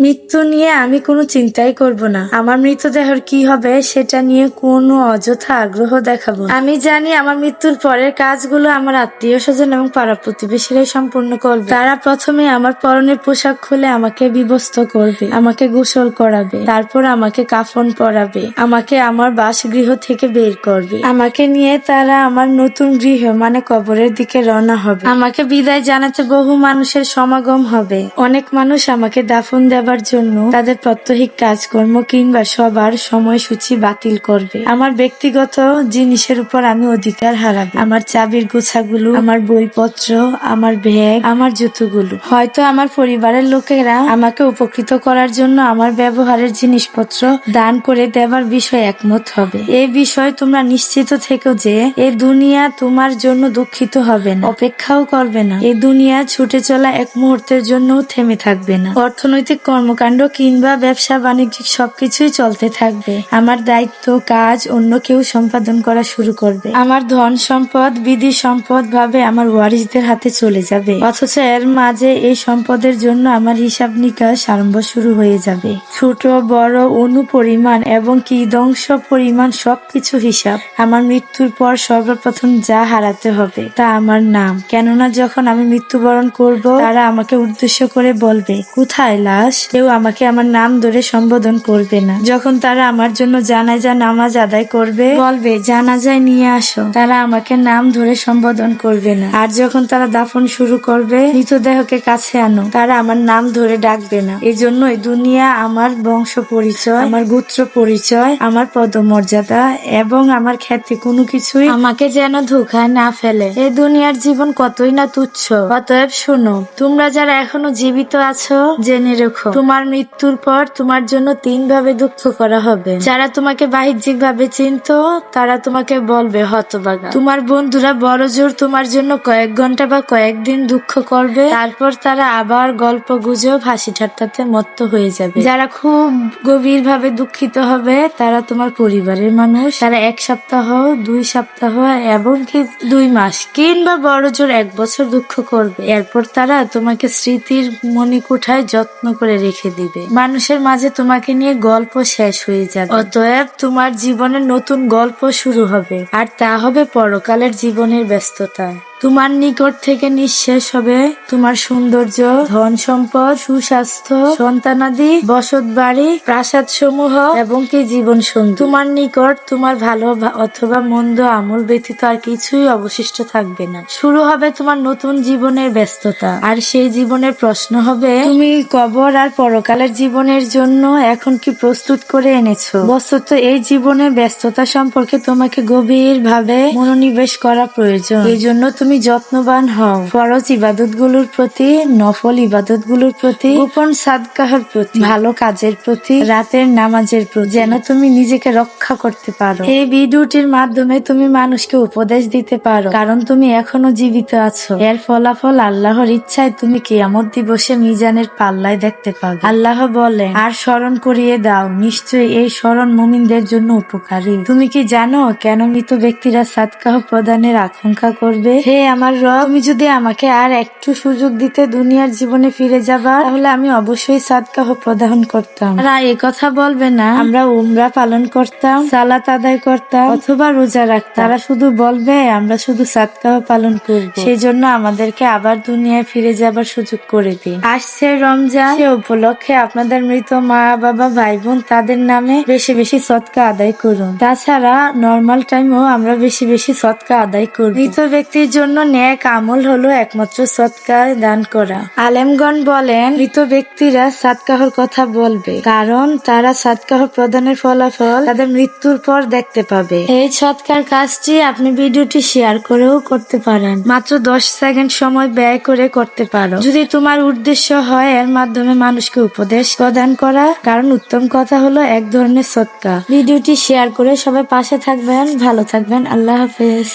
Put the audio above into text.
মৃত্যু নিয়ে আমি কোনো চিন্তাই করব না। আমার মৃতদেহের কি হবে সেটা নিয়ে কোনো অযথা আগ্রহ দেখাবো আমি জানি আমার মৃত্যুর পরের কাজগুলো আমার আত্মীয় স্বজন এবং পাড়া প্রতিবেশীরাই সম্পূর্ণ করবে। তারা প্রথমে আমার পরনের পোশাক খুলে আমাকে বিবস্ত করবে, আমাকে গোসল করাবে, তারপর আমাকে কাফন পরাবে, আমাকে আমার বাসগৃহ থেকে বের করবে। আমাকে নিয়ে তারা আমার নতুন গৃহ মানে কবরের দিকে রওনা হবে। আমাকে বিদায় জানাতে বহু মানুষের সমাগম হবে। অনেক মানুষ আমাকে দাফন দেবার জন্য তাদের প্রত্যহিক কাজকর্ম কিংবা সবার সময়সূচি বাতিল করবে। আমার ব্যক্তিগত জিনিসের উপর আমি অধিকার হারাবো। আমার চাবির গোছাগুলো, আমার বইপত্র, আমার ব্যাগ, আমার জুতোগুলো। হয়তো আমার পরিবারের লোকেরা আমাকে উপকৃত করার জন্য আমার ব্যবহারের জিনিসপত্র দান করে দেবার বিষয়ে একমত হবে। এই বিষয়ে তোমরা নিশ্চিত থেকো যে এই দুনিয়া তোমার জন্য দুঃখিত হবে না, অপেক্ষাও করবে না। এই দুনিয়া ছুটে চলা এক মুহূর্তের জন্য থেমে থাকবে না। অর্থনৈতিক কর্মকাণ্ড কিংবা ব্যবসা, বাণিজ্যিক সবকিছুই চলতে থাকবে। আমার দায়িত্ব, কাজ অন্য কেউ সম্পাদন করা শুরু করবে। আমার ধন সম্পদ, বিধি সম্পদ ভাবে আমার ওয়ারিসদের হাতে চলে যাবে। অথচ এর মাঝে এই সম্পদের জন্য আমার হিসাব নিকাশ আরম্ভ শুরু হয়ে যাবে। ছোট, বড়, অনু পরিমাণ এবং কি ধ্বংস পরিমাণ সবকিছু হিসাব। আমার মৃত্যুর পর সর্বপ্রথম যা হারাতে হবে তা আমার নাম। কেননা যখন আমি মৃত্যুবরণ করব, তারা আমাকে উদ্দেশ্য করে বলবে, কোথায় লাশ? কেউ আমাকে আমার নাম ধরে সম্বোধন করবে না। যখন তারা আমার জন্য জানাজা নামাজ আদায় করবে, বলবে, জানাজায় নিয়ে আসো। তারা আমাকে নাম ধরে সম্বোধন করবে না। আর যখন তারা দাফন শুরু করবে, মৃতদেহকে কাছে আনো। তারা আমার নাম ধরে ডাকবে না। এই জন্যই দুনিয়া আমার বংশ পরিচয়, আমার গোত্র পরিচয়, আমার পদমর্যাদা এবং আমার খ্যাতি কোনো কিছুই আমাকে যেন ধোকায় না ফেলে। এই দুনিয়ার জীবন কতই না তুচ্ছ। অতএব শোনো, তোমরা যারা এখনও জীবিত আছো, জেনে রেখো। তোমার মৃত্যুর পর তোমার জন্য তিন ভাবে দুঃখ করা হবে। যারা তোমাকে বাহ্যিক ভাবে চিনত, তারা তোমাকে বলবে, হতবাগা। তোমার বন্ধুরা বড় জোর তোমার জন্য কয়েক ঘণ্টা বা কয়েকদিন দুঃখ করবে। তারপর তারা আবার গল্প গুজব, হাসি ঠাট্টাতে মত্ত হয়ে যাবে। যারা খুব গভীর ভাবে দুঃখিত হবে, তারা তোমার পরিবারের মানুষ। তারা এক সপ্তাহ, দুই সপ্তাহ এবং কি দুই মাস, কিংবা বড় জোর এক বছর দুঃখ করবে। এরপর তারা তোমাকে স্মৃতির মণিকুঠায় যত্ন করে রেখে দিবে। মানুষের মাঝে তোমাকে নিয়ে গল্প শেষ হয়ে যাবে। অতএব তোমার জীবনে নতুন গল্প শুরু হবে। আর তা হবে পরকালের জীবনের ব্যস্ততা। তোমার নিকট থেকে নিঃশেষ হবে তোমার সৌন্দর্য, ধন সম্পদ, সুস্বাস্থ্য, সন্তানাদি বসত বাড়ি প্রাসাদ সমূহ এবং কি জীবন সঙ্গী। তোমার নিকট তোমার ভালো অথবা মন্দ আমল ব্যতীত আর কিছুই অবশিষ্ট থাকবে না। শুরু হবে তোমার নতুন জীবনের ব্যস্ততা। আর সেই জীবনের প্রশ্ন হবে, তুমি কবর আর পরকালের জীবনের জন্য এখন কি প্রস্তুত করে এনেছো? বস্তুত এই জীবনের ব্যস্ততা সম্পর্কে তোমাকে গভীর ভাবে মনোনিবেশ করা প্রয়োজন। এই জন্য তুমি যত্নবান হও। ফরজ ইবাদতগুলোর প্রতি, নফল ইবাদতগুলোর প্রতি, গোপন সাদকাহের প্রতি, ভালো কাজের প্রতি, রাতের নামাজের প্রতি, যেন তুমি নিজেকে রক্ষা করতে পারো। এই ভিডিওটির মাধ্যমে তুমি মানুষকে উপদেশ দিতে পারো, কারণ তুমি এখনও জীবিত আছো। এর ফলাফল আল্লাহর ইচ্ছায় তুমি কিয়ামত দিবসে মিজানের পাল্লায় দেখতে পাবে। আল্লাহ বলে আর স্মরণ করিয়ে দাও, নিশ্চয়ই এই স্মরণ মুমিনদের জন্য উপকারী। তুমি কি জানো কেন মৃত ব্যক্তিরা সাদকাহ প্রদানের আকাঙ্ক্ষা করবে? হে আমার রব, তুমি যদি আমাকে আর একটু সুযোগ দিতে দুনিয়ার জীবনে ফিরে যাবা, তাহলে আমি অবশ্যই সাদকাহ প্রদান করতাম। তারা এ কথা বলবে না। আমরা উমরা পালন করতাম, সালাত আদায় করতাম, অথবা রোজা রাখতাম। তারা শুধু বলবে, আমরা শুধু সাদকাহ পালন করব। সেই জন্য আমাদেরকে আবার দুনিয়ায় ফিরে যাবার সুযোগ করে দিন। আসছে রমজান। সে উপলক্ষে আপনাদের মৃত মা, বাবা ভাই বোন তাদের নামে বেশি বেশি সৎকা আদায় করুন। তাছাড়া নর্মাল টাইমেও আমরা বেশি বেশি সৎকা আদায় করব। মৃত ব্যক্তির জন্য ন্যাক আমল হলো একমাত্র সৎকা দান করা। আলেমগণ বলেন, মৃত ব্যক্তিরা সাতকাহর কথা বলবে, কারণ তারা সাতকাহ প্রদানের ফলাফল তাদের মৃত্যুর পর দেখতে পাবে। এই সৎকার কাজটি আপনি ভিডিওটি শেয়ার করেও করতে পারেন। মাত্র দশ সেকেন্ড সময় ব্যয় করে করতে পারো। যদি তোমার উদ্দেশ্য হয়, এর মাধ্যমে মানুষকে উপদেশ প্রদান করা, কারণ উত্তম কথা হলো এক ধরনের সৎকা ভিডিওটি শেয়ার করে সবাই পাশে থাকবেন, ভালো থাকবেন, আল্লাহ হাফেজ।